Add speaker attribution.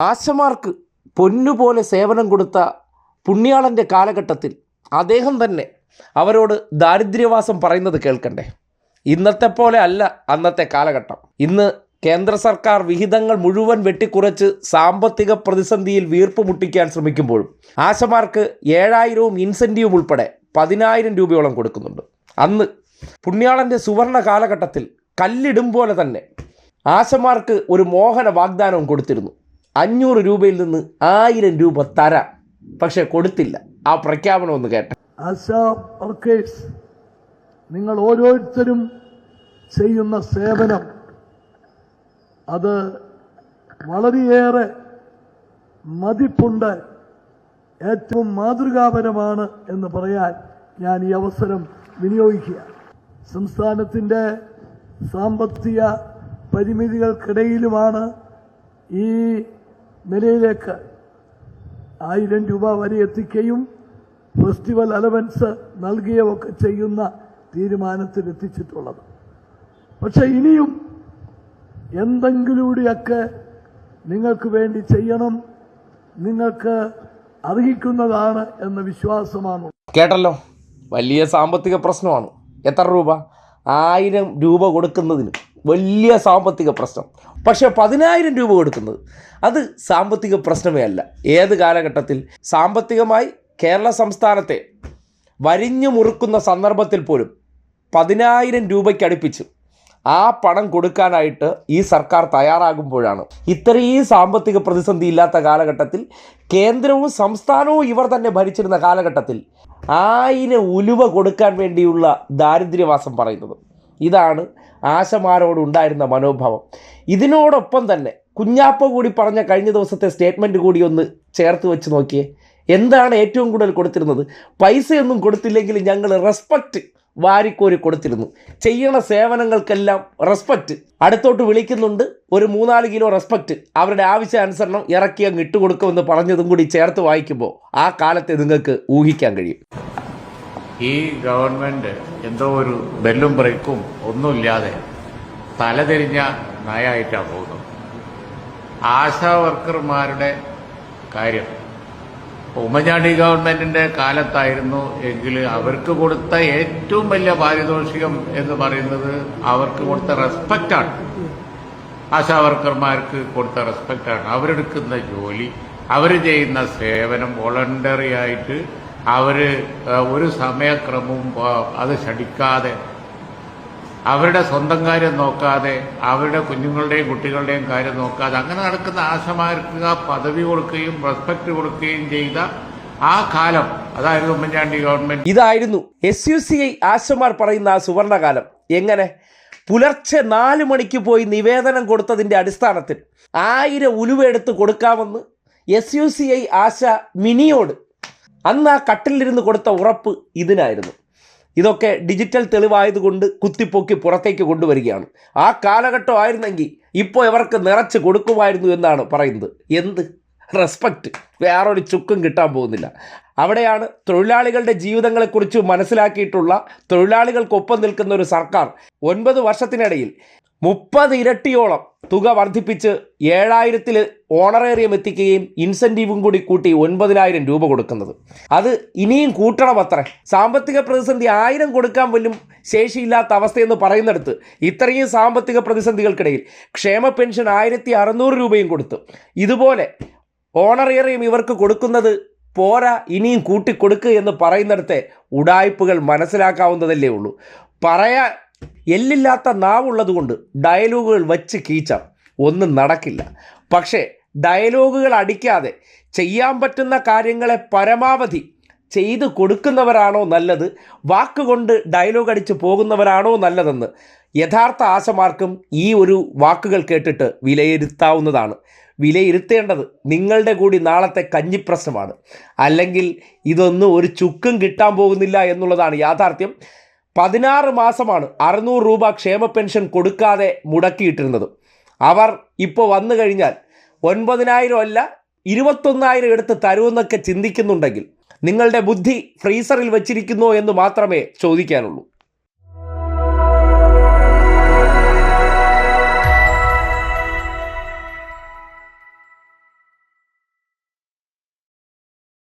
Speaker 1: ആശമാർക്ക് പൊന്നുപോലെ സേവനം കൊടുത്ത പുണ്യാളന്റെ കാലഘട്ടത്തിൽ അദ്ദേഹം തന്നെ അവരോട് ദാരിദ്ര്യവാസം പറയുന്നത് കേൾക്കണ്ടേ? ഇന്നത്തെ പോലെ അല്ല അന്നത്തെ കാലഘട്ടം. ഇന്ന് കേന്ദ്ര സർക്കാർ വിഹിതങ്ങൾ മുഴുവൻ വെട്ടിക്കുറച്ച് സാമ്പത്തിക പ്രതിസന്ധിയിൽ വീർപ്പ് മുട്ടിക്കാൻ ശ്രമിക്കുമ്പോഴും ആശമാർക്ക് ഏഴായിരവും ഇൻസെന്റീവും ഉൾപ്പെടെ പതിനായിരം രൂപയോളം കൊടുക്കുന്നുണ്ട്. അന്ന് പുണ്യാളന്റെ സുവർണ കാലഘട്ടത്തിൽ കല്ലിടും പോലെ തന്നെ ആശമാർക്ക് ഒരു മോഹന വാഗ്ദാനവും കൊടുത്തിരുന്നു. അഞ്ഞൂറ് രൂപയിൽ നിന്ന് ആയിരം രൂപ തരാം. പക്ഷെ കൊടുത്തില്ല. ആ പ്രഖ്യാപനം ഒന്ന് കേട്ട
Speaker 2: നിങ്ങൾ ഓരോരുത്തരും ചെയ്യുന്ന സേവനം അത് വളരെയേറെ മതിപ്പുണ്ട്. ഏറ്റവും മാതൃകാപരമാണ് എന്ന് പറയാൻ ഞാൻ ഈ അവസരം വിനിയോഗിക്കുക. സംസ്ഥാനത്തിന്റെ സാമ്പത്തിക പരിമിതികൾക്കിടയിലുമാണ് ഈ നിലയിലേക്ക് ആയിരം രൂപ വരെ എത്തിക്കുകയും ഫെസ്റ്റിവൽ അലവൻസ് നൽകുകയൊക്കെ ചെയ്യുന്ന തീരുമാനത്തിലെത്തിച്ചിട്ടുള്ളത്. പക്ഷെ ഇനിയും എന്തെങ്കിലൂടെയൊക്കെ നിങ്ങൾക്ക് വേണ്ടി ചെയ്യണം നിങ്ങൾക്ക് അർഹിക്കുന്നതാണ് എന്ന വിശ്വാസമാണ്
Speaker 1: കേട്ടല്ലോ? വലിയ സാമ്പത്തിക പ്രശ്നമാണ്. എത്ര രൂപ? ആയിരം രൂപ കൊടുക്കുന്നതിന്. വലിയ സാമ്പത്തിക പ്രശ്നം. പക്ഷേ പതിനായിരം രൂപ കൊടുക്കുന്നത് അത് സാമ്പത്തിക പ്രശ്നമേ അല്ല. ഏത് കാലഘട്ടത്തിൽ? സാമ്പത്തികമായി കേരള സംസ്ഥാനത്തെ വരിഞ്ഞു മുറുക്കുന്ന സന്ദർഭത്തിൽ പോലും പതിനായിരം രൂപയ്ക്ക് അടുപ്പിച്ച് ആ പണം കൊടുക്കാനായിട്ട് ഈ സർക്കാർ തയ്യാറാകുമ്പോഴാണ് ഇത്രയും സാമ്പത്തിക പ്രതിസന്ധി ഇല്ലാത്ത കാലഘട്ടത്തിൽ കേന്ദ്രവും സംസ്ഥാനവും ഇവർ തന്നെ ഭരിച്ചിരുന്ന കാലഘട്ടത്തിൽ ആയിരം ഉലുവ കൊടുക്കാൻ വേണ്ടിയുള്ള ദാരിദ്ര്യവാസം പറയുന്നത്. ഇതാണ് ആശമാരോടുണ്ടായിരുന്ന മനോഭാവം. ഇതിനോടൊപ്പം തന്നെ കുഞ്ഞാപ്പ കൂടി പറഞ്ഞ കഴിഞ്ഞ ദിവസത്തെ സ്റ്റേറ്റ്മെന്റ് കൂടി ഒന്ന് ചേർത്ത് വെച്ച് നോക്കിയേ. എന്താണ് ഏറ്റവും കൂടുതൽ കൊടുത്തിരുന്നത്? പൈസയൊന്നും കൊടുത്തില്ലെങ്കിൽ ഞങ്ങൾ റെസ്പെക്റ്റ് വാരിക്കോരി കൊടുത്തിരുന്നു. ചെയ്യണ സേവനങ്ങൾക്കെല്ലാം റെസ്പെക്റ്റ് അടുത്തോട്ട് വിളിക്കുന്നുണ്ട്. ഒരു മൂന്നാൽ കിലോ റെസ്പെക്റ്റ് അവരുടെ ആവശ്യാനുസരണം ഇറക്കി അങ്ങ് ഇട്ടുകൊടുക്കുമെന്ന് പറഞ്ഞതും കൂടി ചേർത്ത് വായിക്കുമ്പോൾ ആ കാലത്തെ നിങ്ങൾക്ക് ഊഹിക്കാൻ കഴിയും.
Speaker 3: ഈ ഗവൺമെന്റ് എന്തോ ഒരു ബെല്ലും ബ്രേക്കും ഒന്നുമില്ലാതെ തലതിരിഞ്ഞ നയായിട്ടാണ് പോകുന്നത്. ആശാ വർക്കർമാരുടെ കാര്യം. ഉമ്മൻചാണ്ടി ഗവൺമെന്റിന്റെ കാലത്തായിരുന്നു എങ്കിൽ അവർക്ക് കൊടുത്ത ഏറ്റവും വലിയ പാരിതോഷികം എന്ന് പറയുന്നത് അവർക്ക് കൊടുത്ത റെസ്പെക്റ്റാണ് ആശാ വർക്കർമാർക്ക് കൊടുത്ത റെസ്പെക്റ്റാണ് അവരെടുക്കുന്ന ജോലി അവർ ചെയ്യുന്ന സേവനം വോളണ്ടറി ആയിട്ട് ഏഹ്, ഒരു സമയക്രമവും അത് ശടിക്കാതെ അവരുടെ സ്വന്തം കാര്യം നോക്കാതെ അവരുടെ കുഞ്ഞുങ്ങളുടെയും കുട്ടികളുടെയും കാര്യം നോക്കാതെ അങ്ങനെ നടക്കുന്ന ആശമാർക്ക് പദവി കൊടുക്കുകയും റെസ്പെക്ട് കൊടുക്കുകയും ചെയ്ത ആ കാലം അതായിരുന്നു ഉമ്മൻചാണ്ടി ഗവൺമെന്റ്.
Speaker 1: ഇതായിരുന്നു എസ് യു സി ഐ ആശമാർ പറയുന്ന ആ സുവർണകാലം. എങ്ങനെ? പുലർച്ചെ നാല് മണിക്ക് പോയി നിവേദനം കൊടുത്തതിന്റെ അടിസ്ഥാനത്തിൽ ആയിരം ഉലുവെടുത്ത് കൊടുക്കാമെന്ന് S U C I Asha മിനിയോട് അന്ന് ആ കട്ടിലിരുന്ന് കൊടുത്ത ഉറപ്പ് ഇതിനായിരുന്നു. ഇതൊക്കെ ഡിജിറ്റൽ തെളിവായതുകൊണ്ട് കുത്തിപ്പൊക്കി പുറത്തേക്ക് കൊണ്ടുവരികയാണ്. ആ കാലഘട്ടം ആയിരുന്നെങ്കിൽ ഇപ്പോൾ ഇവർക്ക് നിറച്ച് കൊടുക്കുമായിരുന്നു എന്നാണ് പറയുന്നത്. എന്ത്? റെസ്പെക്റ്റ് വേറൊരു ചുക്കും കിട്ടാൻ പോകുന്നില്ല. അവിടെയാണ് തൊഴിലാളികളുടെ ജീവിതങ്ങളെക്കുറിച്ച് മനസ്സിലാക്കിയിട്ടുള്ള തൊഴിലാളികൾക്കൊപ്പം നിൽക്കുന്ന ഒരു സർക്കാർ ഒൻപത് വർഷത്തിനിടയിൽ മുപ്പത് ഇരട്ടിയോളം തുക വർദ്ധിപ്പിച്ച് ഏഴായിരത്തിൽ ഓണറേറിയം എത്തിക്കുകയും ഇൻസെന്റീവും കൂടി കൂട്ടി ഒൻപതിനായിരം രൂപ കൊടുക്കുന്നത്. അത് ഇനിയും കൂട്ടണം അത്ര. സാമ്പത്തിക പ്രതിസന്ധി ആയിരം കൊടുക്കാൻ പോലും ശേഷിയില്ലാത്ത അവസ്ഥയെന്ന് പറയുന്നിടത്ത് ഇത്രയും സാമ്പത്തിക പ്രതിസന്ധികൾക്കിടയിൽ ക്ഷേമ പെൻഷൻ ആയിരത്തി അറുന്നൂറ് രൂപയും കൊടുത്തു ഇതുപോലെ ഓണറേറിയം ഇവർക്ക് കൊടുക്കുന്നത് പോരാ ഇനിയും കൂട്ടിക്കൊടുക്കുക എന്ന് പറയുന്നിടത്തെ ഉടായ്പകൾ മനസ്സിലാക്കാവുന്നതല്ലേ ഉള്ളൂ. പറയാൻ എല്ലില്ലാത്ത നാവുള്ളതുകൊണ്ട് ഡയലോഗുകൾ വച്ച് കീച്ചാം. ഒന്നും നടക്കില്ല. പക്ഷേ ഡയലോഗുകൾ അടിക്കാതെ ചെയ്യാൻ പറ്റുന്ന കാര്യങ്ങളെ പരമാവധി ചെയ്തു കൊടുക്കുന്നവരാണോ നല്ലത്? വാക്കുകൊണ്ട് ഡയലോഗ് അടിച്ച് പോകുന്നവരാണോ നല്ലതെന്ന് യഥാർത്ഥ ആശമാർക്കും ഈ ഒരു വാക്കുകൾ കേട്ടിട്ട് വിലയിരുത്താവുന്നതാണ്. വിലയിരുത്തേണ്ടത് നിങ്ങളുടെ കൂടി നാളത്തെ കഞ്ഞിപ്രശ്നമാണ്. അല്ലെങ്കിൽ ഇതൊന്നും ഒരു ചുക്കും കിട്ടാൻ പോകുന്നില്ല എന്നുള്ളതാണ് യാഥാർത്ഥ്യം. പതിനാറ് മാസമാണ് അറുന്നൂറ് രൂപ ക്ഷേമ പെൻഷൻ കൊടുക്കാതെ മുടക്കിയിട്ടിരുന്നത്. അവർ ഇപ്പോൾ വന്നു കഴിഞ്ഞാൽ ഒൻപതിനായിരം അല്ല ഇരുപത്തൊന്നായിരം എടുത്ത് തരുമെന്നൊക്കെ ചിന്തിക്കുന്നുണ്ടെങ്കിൽ നിങ്ങളുടെ ബുദ്ധി ഫ്രീസറിൽ വെച്ചിരിക്കുന്നു എന്ന് മാത്രമേ ചോദിക്കാനുള്ളൂ.